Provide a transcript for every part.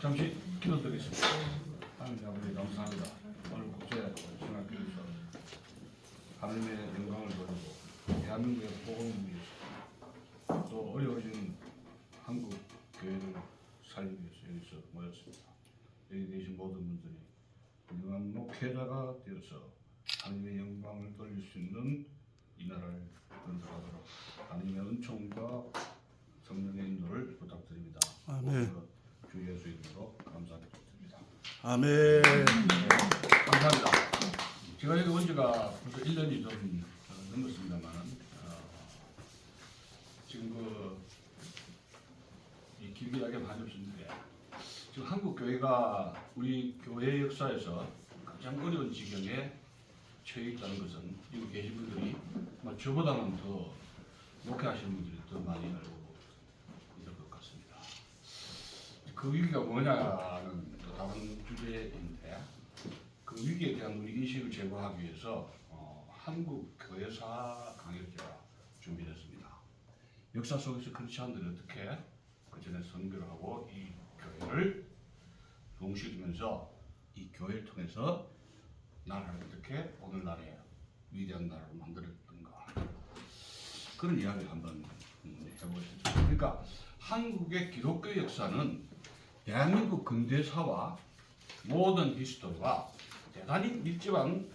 잠시 기도드리겠습니다. 하나님 아버지 감사합니다. 오늘 국제 신학교에서 하나님의 영광을 돌리고 대한민국의 복음을 위해서 또 어려워진 한국 교회를 살리기 위해서 여기서 모였습니다. 여기 계신 모든 분들이 훌륭한 목회자가 되어서 하나님의 영광을 돌릴 수 있는 이 나라를 건설하도록 하나님의 은총과 성령의 인도를 부탁드립니다. 아멘. 주 예수 이름으로 감사드립니다. 아멘. 감사합니다. 제가 여기 온 지가 벌써 1년이 좀 어, 넘었습니다만 어, 지금 그, 이 길게 이야기하면 한이 없는데 지금 한국 교회가 우리 교회 역사에서 가장 어려운 지경에 처해 있다는 것은 여기 계신 분들이 뭐 저보다는 더 목회하시는 분들이 더 많이 알고 있을 것 같습니다. 그 위기가 뭐냐는 또 다른 주제인데 그 위기에 대한 우리 인식을 제고하기 위해서 어, 한국 교회사 강역제가 준비됐습니다. 역사 속에서 크리스천들이 어떻게 그 전에 선교를 하고 이 교회를 동시주면서 이 교회를 통해서 나라를 어떻게 오늘날의 위대한 나라로 만들었던가 그런 이야기를 한번 음, 해보겠습니다. 그러니까 한국의 기독교 역사는 대한민국 근대사와 모든 히스토리와 대단히 밀접한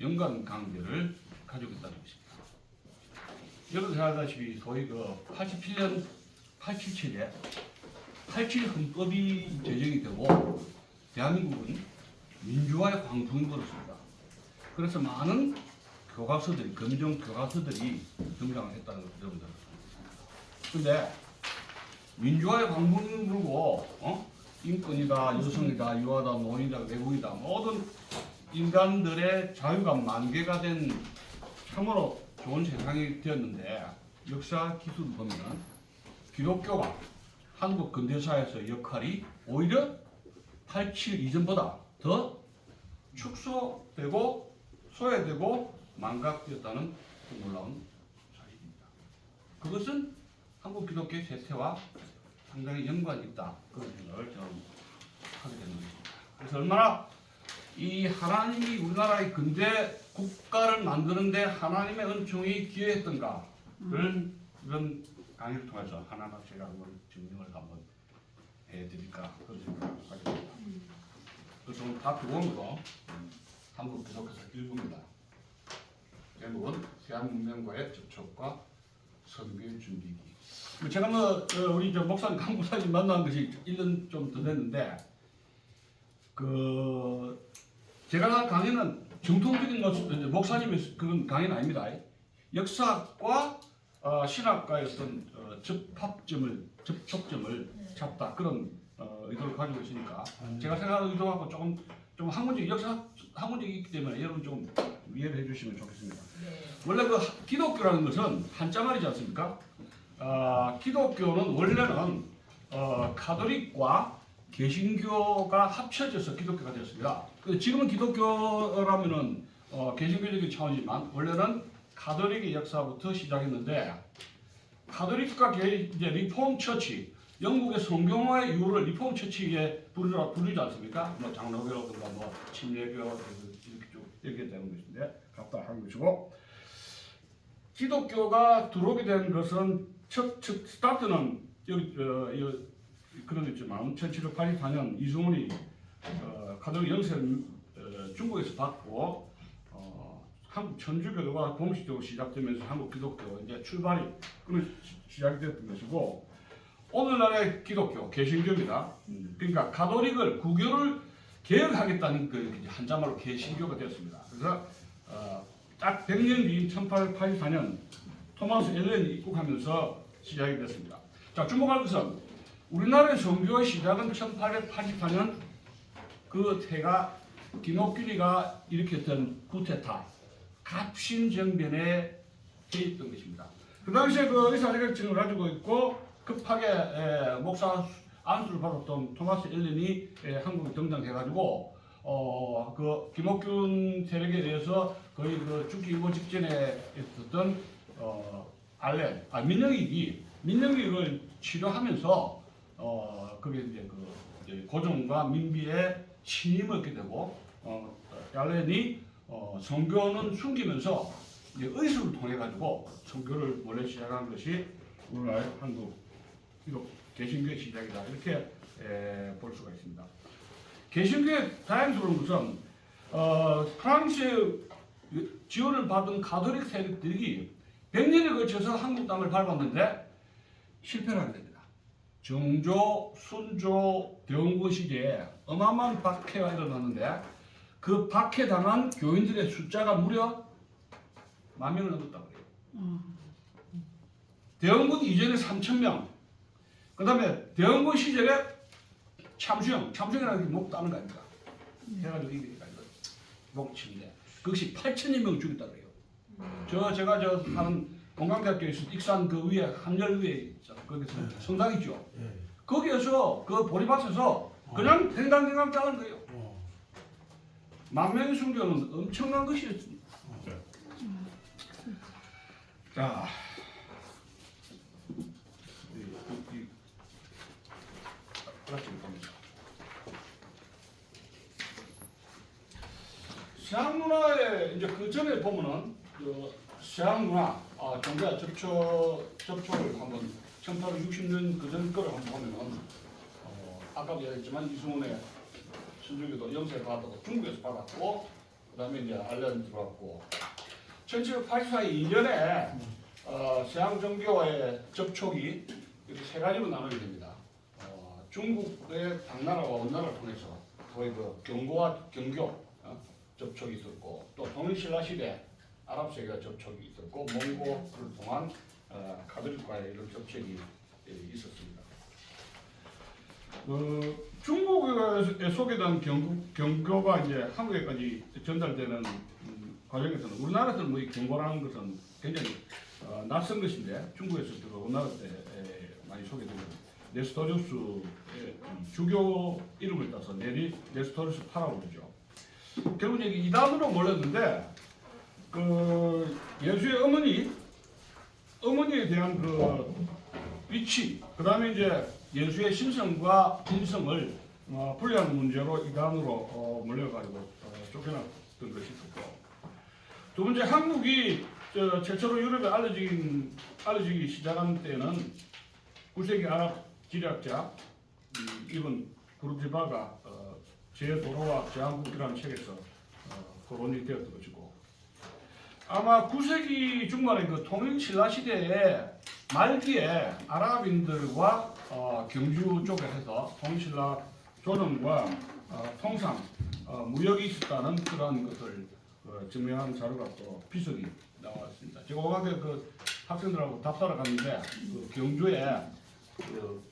연관 관계를 가지고 있다는 것입니다. 여러분 잘 알다시피 소위 그 87년 877에 87 헌법이 제정이 되고 대한민국은 민주화의 광풍이 불었습니다. 그래서 많은 교과서들이 검정 교과서들이 등장을 했다는 걸 여러분들 근데 민주화의 광풍이 불고 어? 인권이다, 여성이다, 유아다, 노인이다, 외국이다 모든 인간들의 자유가 만개가 된 참으로 좋은 세상이 되었는데 역사 기술 보면 기독교가 한국 근대사에서 역할이 오히려 87 이전보다 더 축소되고 소외되고 망각되었다는 그 놀라운 사실입니다. 그것은 한국 기독교의 세태와 상당히 연관이 있다. 그런 생각을 저는 하게 되는 것입니다. 그래서 얼마나 이 하나님이 우리나라의 근대 국가를 만드는데 하나님의 은총이 기여했던가를 이런 강의를 통해서 하나하나 제가 한번 증명을 한번 해드릴까 그런 생각을 하게 됩니다. 그래서 오늘 다 두원으로 한국 기독교사 1부입니다. 제목은 대한문명과의 접촉과 선교의 준비기. 제가 뭐 어, 우리 저 목사님 강 목사님 만난 것이 1년 좀 더 됐는데 그 제가 강의는 정통적인 이제 목사님의 그런 강의는 아닙니다. 역사과 어, 신학과의 어떤 어, 접합점을 접촉점을 찾다 그런 어, 의도를 가지고 있으니까 제가 생각하는 의도하고 조금 좀 학문적 역사 학문적이기 때문에 여러분 좀 이해를 해주시면 좋겠습니다. 원래 그 기독교라는 것은 한자 말이지 않습니까? 어, 기독교는 원래는 어, 카톨릭과 개신교가 합쳐져서 기독교가 되었습니다. 그 지금은 기독교라면은 어, 개신교적인 차원이지만 원래는 카톨릭의 역사부터 시작했는데 카톨릭과 개, 이제 리폼 처치 영국의 성경화의 이후를 리폼 처치에 부르라 부르지 않습니까? 뭐 장로교라든가 뭐 침례교 이렇게 쭉 이렇게 되는 것인데 갖다 한 것이고 기독교가 들어오게 된 것은 첫, 첫 스타트는 여기 어, 여기 그런 거 있지만 1784년 이승훈이 어, 가톨릭 영세를 어, 중국에서 받고 어, 한국 천주교가 공식적으로 시작되면서 한국 기독교 이제 출발이 시작이 됐던 것이고 오늘날의 기독교 개신교입니다. 그러니까 가톨릭을 구교를 개혁하겠다는 그 한자말로 개신교가 되었습니다. 그래서 어, 딱 100년 뒤인 1884년 토마스 엘렌이 입국하면서 시작이 됐습니다. 자 주목할 것은 우리나라의 선교의 시작은 1884년 그 태가 김옥균이가 일으켰던 쿠데타 갑신정변에 개입된 것입니다. 그 당시에 그 의사 자격증을 가지고 있고 급하게 에, 목사 안수를 받았던 토마스 엘렌이 에, 한국에 등장해가지고 어, 그 김옥균 세력에 대해서 거의 그 죽기 일보 직전에 있었던 어, 알렌, 아 민영익이 민영익을 치료하면서 어 그게 이제 그 이제 고종과 민비의 신임을 얻게 되고 어 얄렌이 어 성교는 숨기면서 이제 의술을 통해 가지고 성교를 원래 시작한 것이 오늘날 한국 이거 개신교의 시작이다 이렇게 에, 볼 수가 있습니다. 개신교의 다양스러운 것은 어, 프랑스의 지원을 받은 가톨릭 세력들이 100년에 걸쳐서 한국 땅을 밟았는데 실패를 하게 됩니다. 정조, 순조, 대원군 시기에 어마어마한 박해가 일어났는데 그 박해당한 교인들의 숫자가 무려 만 명을 넘었다고 그래요. 대원군 이전에 3천 명, 그 다음에 대원군 시절에 참수형, 참수형이라는 게목 따는 거 아닙니까? 해가지고 이게 목 치는데 그것이 8천여 명 죽였다 그래요. 저 제가 저 하는 공강대학교에서 익산 그 위에 한열 위에 있잖아. 거기서 성당 있죠. 예. 거기에서 그 보리밭에서 그냥 댕당댕당 자른 거예요. 어. 만 명의 순교는 엄청난 것이었습니다. 자, 이, 이, 이, 그렇지 봅니다. 서양 문화에 이제 그 전에 보면은 그 서양 문화, 아, 정부와 접촉 접촉을 한번 1860년 그전 거를 한번 보면은 어, 아까도 얘기했지만 이승훈의 신중기도 영세를 받았고 중국에서 받았고 그 다음에 이제 알렌 들어왔고 1784 이전에 어, 서양 정교와의 접촉이 이렇게 세 가지로 나누게 됩니다. 어, 중국의 당나라와 원나라를 통해서 거의 그 경고와 경교 어, 접촉이 있었고 또 통일신라 시대 아랍 세계와 접촉이 있었고 몽고를 통한 어, 가톨릭과의 이런 접촉이 예, 있었습니다. 어, 중국에 소개된 경고, 경고 가 이제 한국에까지 전달되는 음, 과정에서는 우리나라에서는 뭐이 경고라는 것은 굉장히 어, 낯선 것인데 중국에서 그 우리나라 때 에, 많이 소개되는 네스토리우스의 음, 주교 이름을 따서 네리 네스토리우스 파라고 그러죠. 결국 이제 이단으로 몰렸는데 그 예수의 어머니 어머니에 대한 그 위치 그 다음에 이제 예수의 신성과 인성을 어, 분리하는 문제로 이단으로 어, 몰려가지고 어, 쫓겨났던 것이 있었고. 두 번째 한국이 저, 최초로 유럽에 알려진 알려지기 시작한 때는 9세기 아랍 지리학자 음, 이번 구르지바가 어, 제 도로와 제 한국이라는 책에서 어, 거론이 되었던 것이고 아마 9세기 중반의 그 통일 신라 시대에 말기에 아랍인들과 어, 경주 쪽에 해서 통신라 조정과 어, 통상 어, 무역이 있었다는 그런 것을 어, 증명하는 자료가 또 비석이 나와 있습니다. 제가 오만에 그 학생들하고 답사를 갔는데 그 경주에 그,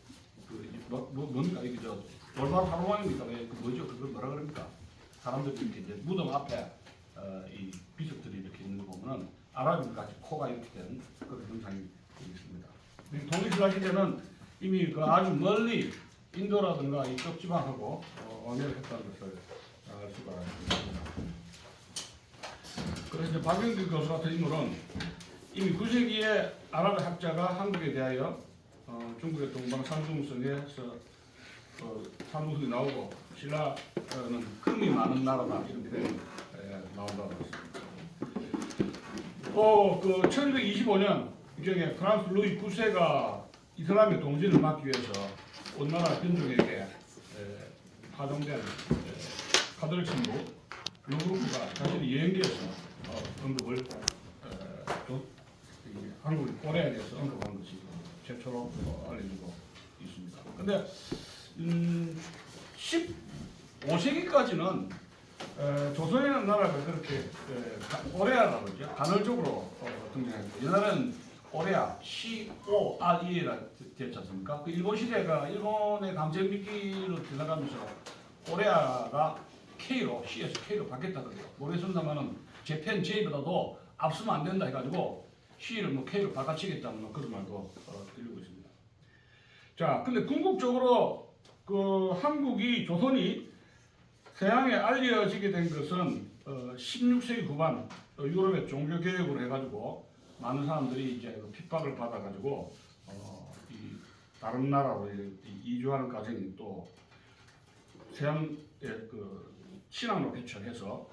그 뭐, 뭐, 뭡니까 이게 저 돌발 하루만입니까? 왜, 그 뭐죠? 그걸 뭐라 그럽니까? 사람들이 이렇게 이제 무덤 앞에 어, 이 비석들이 이렇게 보면은 아랍인 같이 코가 이렇게 된 그런 현상이 있습니다. 동일신라 시대는 이미 그 아주 멀리 인도라든가 이쪽 지방하고 어, 왕래를 했다는 것을 알 수가 있습니다. 그래서 이제 박영길 교수 같은 인물은 이미 9세기에 아랍 학자가 한국에 대하여 어, 중국의 동방 산둥성에서 어, 산둥성이 나오고 신라는 금이 많은 나라다 표현이 에, 나온다고 했습니다. 또그 1225년 이경에 프랑스 루이 9세가 이슬람의 동진을 막기 위해서 온 나라 변종에게 에, 파송된 에, 카톨릭 신부 루브르크가 자신이 여행기에서 어, 언급을 에, 도, 이 한국 고려에 대해서 언급한 것이 최초로 어, 알려지고 있습니다. 근데 음, 15세기까지는 에, 조선이라는 나라가 그렇게 오레아라고 그러죠. 간헐적으로 어, 등장했고 옛날에는 오레아, C-O-R-E라 됐지 않습니까? 그 일본 시대가 일본의 강점기로 지나가면서 오레아가 K로, C에서 K로 바뀌었다고요. 모르겠습니다만은 재팬 J보다도 앞서면 안 된다 해가지고 C를 뭐 K로 바꿔치겠다는 뭐 그런 말도 어, 들리고 있습니다. 자, 근데 궁극적으로 그 한국이 조선이 서양에 알려지게 된 것은 어, 16세기 후반 어, 유럽의 종교 개혁을 해가지고 많은 사람들이 이제 그 핍박을 받아가지고 어, 이 다른 나라로 이- 이주하는 과정이 또 서양의 그 신앙으로 개척해서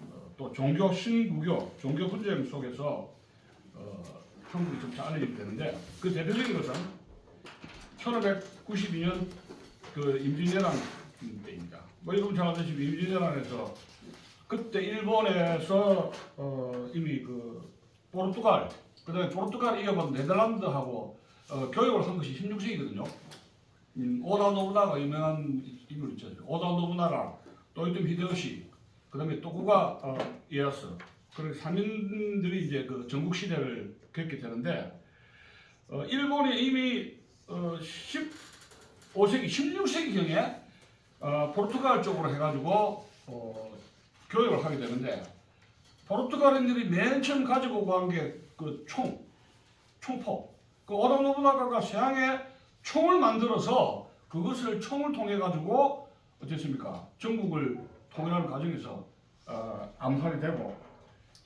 어, 또 종교 신구교 종교 분쟁 속에서 어, 한국이 좀 잘리게 되는데 그 대표적인 것은 1592년 그 임진왜란. 뭐잘 아시다시피 임진왜란에서 그때 일본에서 어, 이미 그 포르투갈 그다음에 포르투갈 이어받은 네덜란드하고 어, 교역을 한 것이 16세기거든요. 음, 오다 노부나가 유명한 인물 있죠. 오다 노부나가 또이토미 히데요시 그다음에 토쿠가 어, 이에야스 그런 상인들이 이제 그 전국 시대를 겪게 되는데 어, 일본이 이미 어, 15세기, 16세기 경에 어, 포르투갈 쪽으로 해가지고 어, 교역을 하게 되는데 포르투갈인들이 맨 처음 가지고 간 게 그 총, 총포. 그 오다 노부나가가 서양에 총을 만들어서 그것을 총을 통해 가지고 어땠습니까? 전국을 통일하는 과정에서 어, 암살이 되고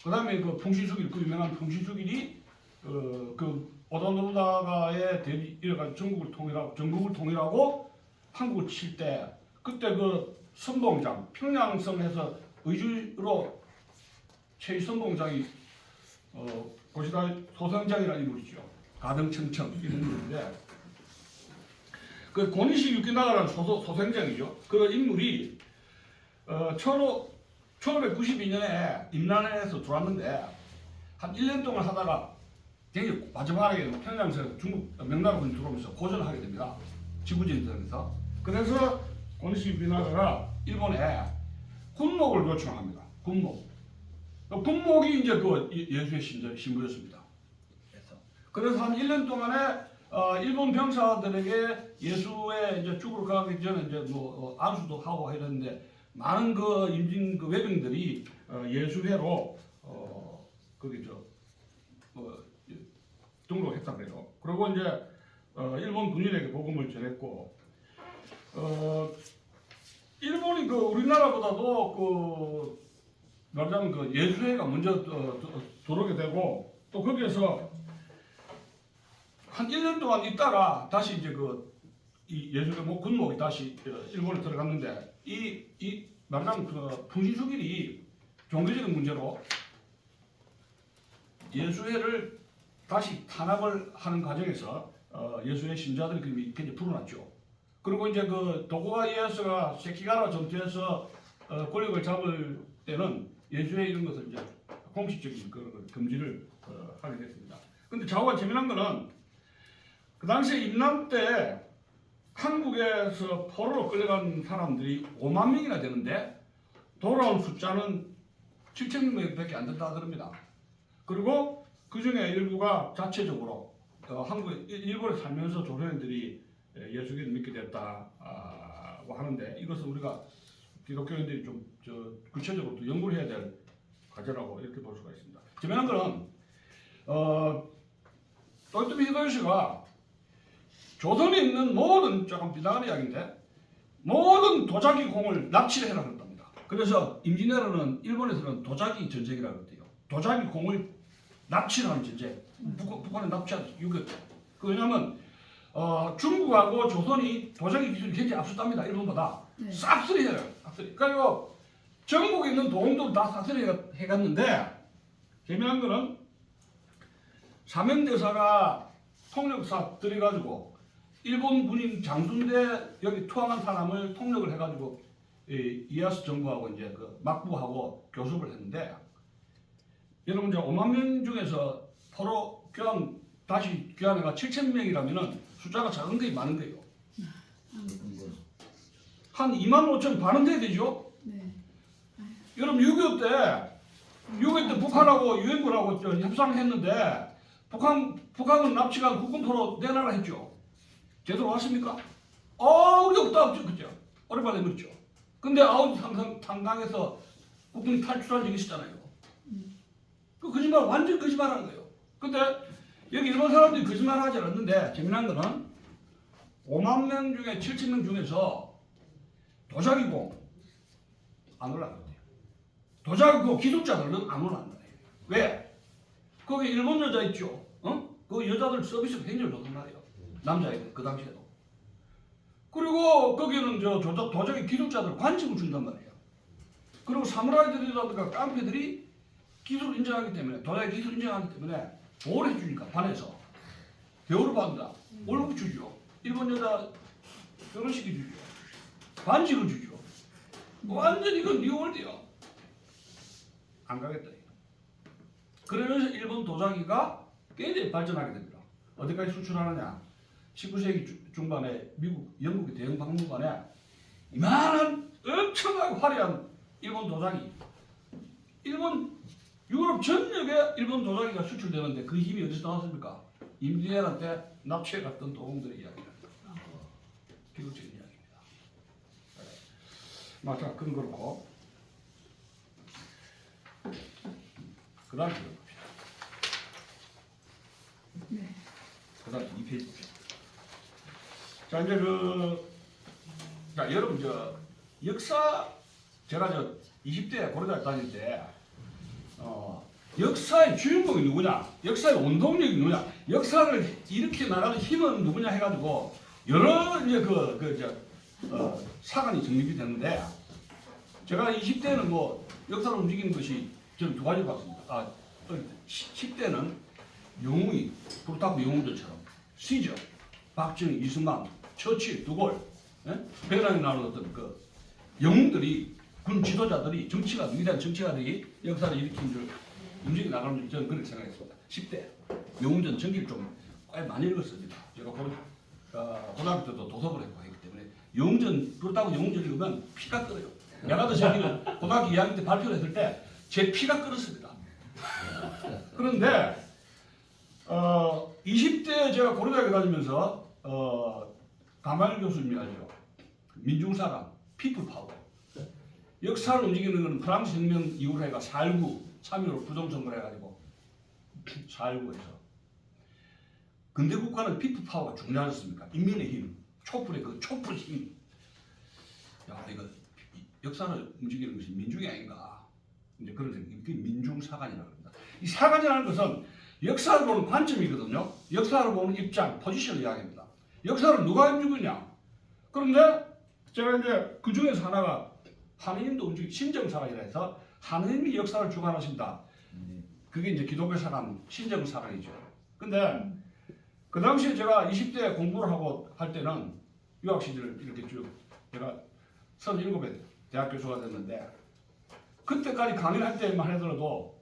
그다음에 그 풍신수길 그 유명한 풍신수길이 어, 그 오다 노부나가의 대비 이래가 전국을 통일하고 전국을 통일하고 한국을 칠 때 그때 그 선봉장 평양성에서 의주로 최 선봉장이 어, 고시다 소성장이라는 인물이죠. 가등청청 이런 인물인데 그 유키나가라는 소, 소생장이죠. 그 인물이 어, 1592년에 임란에서 들어왔는데 한 1년 동안 하다가 굉장히 마지막에 평양에서 중국 명나라군이 들어오면서 고전하게 됩니다. 지구전선에서. 그래서 고니시 유키나가가 일본에 군목을 요청합니다. 군목. 그 군목이 이제 그 예- 예수의 신부, 신부였습니다. 그래서 한 1년 동안에 어, 일본 병사들에게 예수의 이제 죽으러 가기 전에 이제 뭐 어, 안수도 하고 되는데 많은 그 임진 그 외병들이 어, 예수회로 어, 거기 저 어, 예, 등록했다 그래요. 그리고 이제 어, 일본 군인에게 복음을 전했고 어, 일본이 그 우리나라보다도 그 말하자면 그 예수회가 먼저 어, 도- 들어오게 되고 또 거기에서 한 1년 동안 있다가 다시 이제 그 이 예수회 목 군목이 다시 어, 일본에 들어갔는데 이 이 말하자면 그 풍신수길이 종교적인 문제로 예수회를 다시 탄압을 하는 과정에서 어, 예수회 신자들이 굉장히 불어났죠. 그리고 이제 그 도쿠가 이에야스가 세키가라 전투에서 어, 권력을 잡을 때는 예수회 이런 것을 이제 공식적인 그런 걸 금지를 어, 하게 됐습니다. 근데 좌우가 재미난 거는 그 당시에 임남 때 한국에서 포로로 끌려간 사람들이 5만 명이나 되는데 돌아온 숫자는 7천 명밖에 안 된다 그럽니다. 그리고 그 중에 일부가 자체적으로 어, 한국 일본에 살면서 조선인들이 예, 예수교를 믿게 됐다고 하는데 이것은 우리가 기독교인들이 좀저 구체적으로 또 연구를 해야 될 과제라고 이렇게 볼 수가 있습니다. 재미난 거는 어, 또이토미 히도요시가 조선에 있는 모든 조금 비난한 이야기인데 모든 도자기 공을 납치를 해라 그랬답니다. 그래서 임진왜란은 일본에서는 도자기 전쟁이라고 그랬대요. 도자기 공을 납치를 하는 전쟁. 북, 북한에 납치하는 이거 그 왜냐면 어, 중국하고 조선이 도자기 기술이 굉장히 앞섰답니다. 일본보다 네. 싹쓸이 해요. 싹쓸이. 그리고 전국에 있는 도움도 다 싹쓸이 해갔는데 재미난 거는 사명대사가 통역사 들여가지고 일본 군인 장순대 여기 투항한 사람을 통역을 해가지고 이 이에야스 정부하고 이제 그 막부하고 교섭을 했는데 여러분 이제 5만 명 중에서 포로 교환 다시 교환해가 7천 명이라면은 숫자가 작은 게 많은 거예요. 한 2만 5천 반은 돼야 되죠. 네. 여러분 6.25 때, 6.25 때 북한하고 유엔군하고 저 협상했는데 북한 북한은 납치가 국군포로 내놔라 했죠. 제대로 왔습니까? 어, 없다 없죠, 그죠? 오랜만에 그렇죠. 근데 아웃 상상 탄강에서 국군이 탈출한 적이 있었잖아요. 그 거짓말 완전 거짓말한 거예요. 근데 여기 일본 사람들이 거짓말 하지 않았는데 재미난 거는 5만 명 중에 7천 명 중에서 도자기공 안 올라갔대요. 도자기공 기숙자들은 안 올라간 거예요. 왜? 거기 일본 여자 있죠. 어? 그 여자들 서비스가 굉장히 말이에요. 남자애들 그 당시에도. 그리고 거기는 저 도적, 도적의 기술자들 관직을 준단 말이에요. 그리고 사무라이들이라든가 깡패들이 기술 인정하기 때문에 도자기 기술 인정하기 때문에 보호를 해주니까 반해서 대우를 받는다. 월급 주죠. 일본 여자 결혼식이 주죠. 반직을 주죠. 완전 이건 리월드요. 안 가겠다. 그러면서 일본 도자기가 굉장히 발전하게 됩니다. 어디까지 수출하느냐? 19세기 주- 중반에 미국, 영국의 대형 박물관에 이만한 엄청나게 화려한 일본 도자기. 일본 유럽 전역에 일본 도자기가 수출되는데 그 힘이 어디서 나왔습니까? 임진왜란 때 납치해 갔던 도공들의 이야기입니다. 비극적인 이야기입니다. 네. 맞아, 그건 그렇고. 그 다음 주 봅시다. 그 다음 2페이지 봅시다. 자, 이제 그, 자, 여러분, 저, 역사, 제가 저 20대 고려대 다닐 때, 어, 역사의 주인공이 누구냐, 역사의 원동력이 누구냐, 역사를 일으켜 나가는 힘은 누구냐 해가지고, 여러 이제 그, 그, 저, 어, 사관이 정립이 됐는데, 제가 20대는 뭐, 역사를 움직이는 것이 저는 두 가지를 봤습니다. 아, 10대는 영웅이, 불타고 영웅들처럼, 시저, 박정희, 이승만, 처칠, 두골, 예? 베란에 나오는 어떤 그 영웅들이 군 지도자들이 정치가 위대한 정치가들이 역사를 일으킨 줄 움직여 나가는 줄 저는 그렇게 생각했습니다. 10대 영웅전 전기를 좀꽤 많이 읽었습니다. 제가 고등, 어, 고등학교 때도 도서를 했고 했기 때문에 영웅전 그렇다고 영웅전 읽으면 피가 끓어요. 야가도 저기는 고등학교 2학년 때 발표를 했을 때 제 피가 끓었습니다. 그런데 어, 20대 제가 고려대학에 다니면서 어, 가만일 교수님이 알죠. 민중사랑, 피플파워. 역사를 움직이는 것은 프랑스 혁명 이후로 해가 4.19 참여로 부정선거를 해가지고 4.19에서 근대 국가는 피플파워가 중요하지 않습니까? 인민의 힘, 촛불의 그 촛불 힘. 야 이거 역사를 움직이는 것이 민중이 아닌가. 이제 그런 생각. 이게 민중사관이라고 합니다. 이 사관이라는 것은 역사를 보는 관점이거든요. 역사를 보는 입장, 포지션을 이야기합니다. 역사를 누가 움직이냐? 그런데 제가 이제 그 중에서 하나가 하느님도 움직이 신정사관이라 해서 하느님이 역사를 주관하신다. 그게 이제 기독교 사관, 신정사관이죠. 근데 그 당시에 제가 20대 공부를 하고 할 때는 유학 시절을 이렇게 쭉 제가 37에 대학 교수가 됐는데 그때까지 강의할 때만 하더라도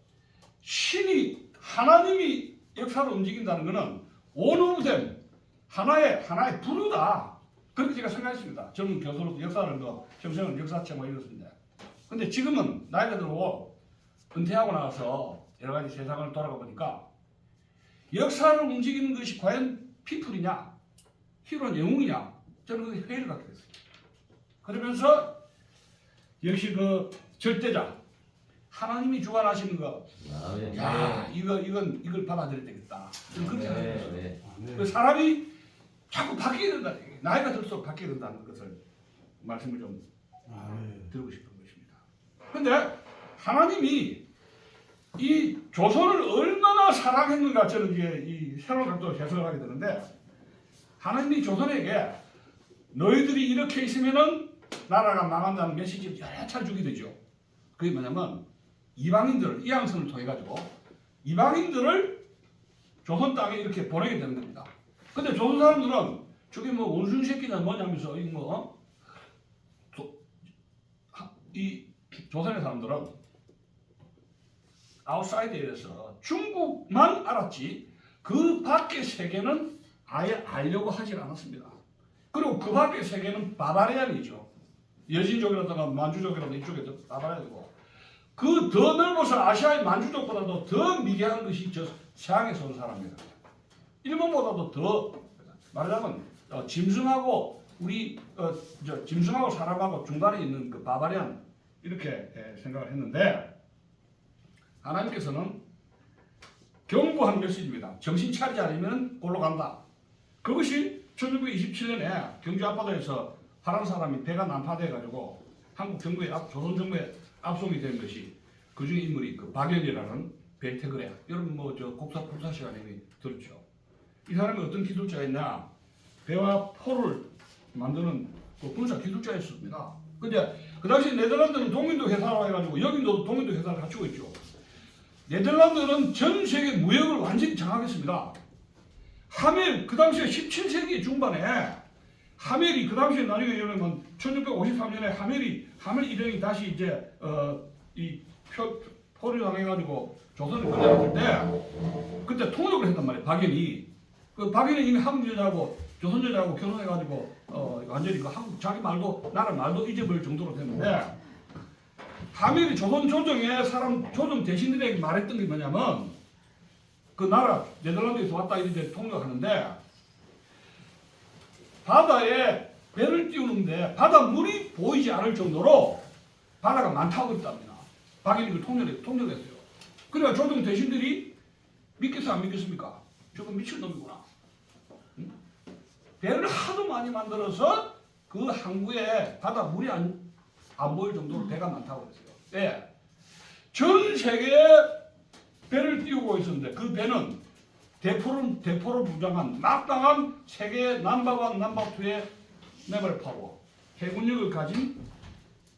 신이 하나님이 역사를 움직인다는 것은 온오브된 하나의 하나의 부류다. 그렇게 제가 생각했습니다. 젊은 교수로서 역사를 더 평생을 역사책 뭐 읽었습니다. 근데 지금은 나이가 들고 은퇴하고 나서 여러 가지 세상을 돌아가 보니까 역사를 움직이는 것이 과연 피플이냐, 히로는 영웅이냐, 저는 그 회의를 갖게 됐어요. 그러면서 역시 그 절대자 하나님이 주관하시는 거, 아, 네. 야 이거 이건 이걸 받아들여야 되겠다. 저는 그렇게 생각했어요. 네, 네. 그 사람이 자꾸 바뀌게 된다. 나이가 들수록 바뀌게 된다는 것을 말씀을 좀 드리고 싶은 것입니다. 근데 하나님이 이 조선을 얼마나 사랑했는가 저는 이제 이 새로운 각도로 해석을 하게 되는데 하나님이 조선에게 너희들이 이렇게 있으면은 나라가 망한다는 메시지를 여러 차례 주게 되죠. 그게 뭐냐면 이방인들을 이양선을 통해 가지고 이방인들을 조선 땅에 이렇게 보내게 되는 겁니다. 근데 조선 사람들은 저게 뭐 원숭이 새끼냐 뭐냐면서 어? 도- 하- 이 조선의 사람들은 아웃사이드에서 중국만 알았지 그 밖의 세계는 아예 알려고 하질 않았습니다. 그리고 그 밖의 세계는 바바리안이죠. 여진족이라든가 만주족이라든가 이쪽에도 바바리안이고 그 더 넓어서 아시아의 만주족보다도 더 미개한 것이 저 서양에서 온 사람입니다. 일본보다도 더 말하자면 어, 짐승하고 우리 어, 저 짐승하고 사람하고 중간에 있는 그 바바리안 이렇게 예, 생각을 했는데 하나님께서는 경고 한 메시지입니다. 정신 차리지 않으면 골로 간다. 그것이 1927년에 경주 앞바다에서 파란 사람이 배가 난파돼 가지고 한국 정부의 앞, 조선 정부에 압송이 된 것이 그 중에 인물이 그 박연이라는 벨테그레 여러분 뭐저 국사 국사 시간에 들었죠. 이 사람이 어떤 기술자였냐? 배와 포를 만드는 그 군사 기술자였습니다. 근데 그 당시 네덜란드는 동인도 회사라 해가지고 여기도 동인도 회사를 갖추고 있죠. 네덜란드는 전 세계 무역을 완전히 장악했습니다. 하멜 그 당시에 17세기 중반에 하멜이 그 당시에 나중에 이러면 1653년에 하멜이 하멜 일행이 다시 이제 어이 포를 당해가지고 조선을 끌려갔을 때 그때 통역을 했단 말이에요. 박연이 그 박연이 이미 한국 여자하고 조선 여자하고 결혼해가지고 어 완전히 그 한국 자기 말도 나라 말도 잊어버릴 정도로 됐는데 하멜이 조선 조정에 사람 조정 대신들에게 말했던 게 뭐냐면 그 나라 네덜란드에서 왔다 이런데 통역하는데 바다에 배를 띄우는데 바다 물이 보이지 않을 정도로 바다가 많다고 그랬답니다. 박인이를 통역해, 통역했어요. 그래가 조정 대신들이 믿겠어 안 믿겠습니까? 저거 미친 놈이구나. 응? 배를 하도 많이 만들어서 그 항구에 바다 물이 안, 안 보일 정도로 배가 많다고 그랬어요. 예. 전 세계에 배를 띄우고 있었는데 그 배는 대포를 대포를 부장한 막강한 세계 남바원 남바투의 네벌 파워 해군력을 가진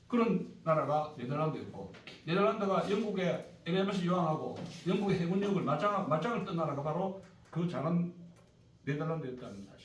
그런 나라가 네덜란드였고 네덜란드가 영국의 LMS 유항하고 영국의 해군력을 맞짱 맞짱을 뜬 나라가 바로 그 작은 네덜란드였다는 사실입니다.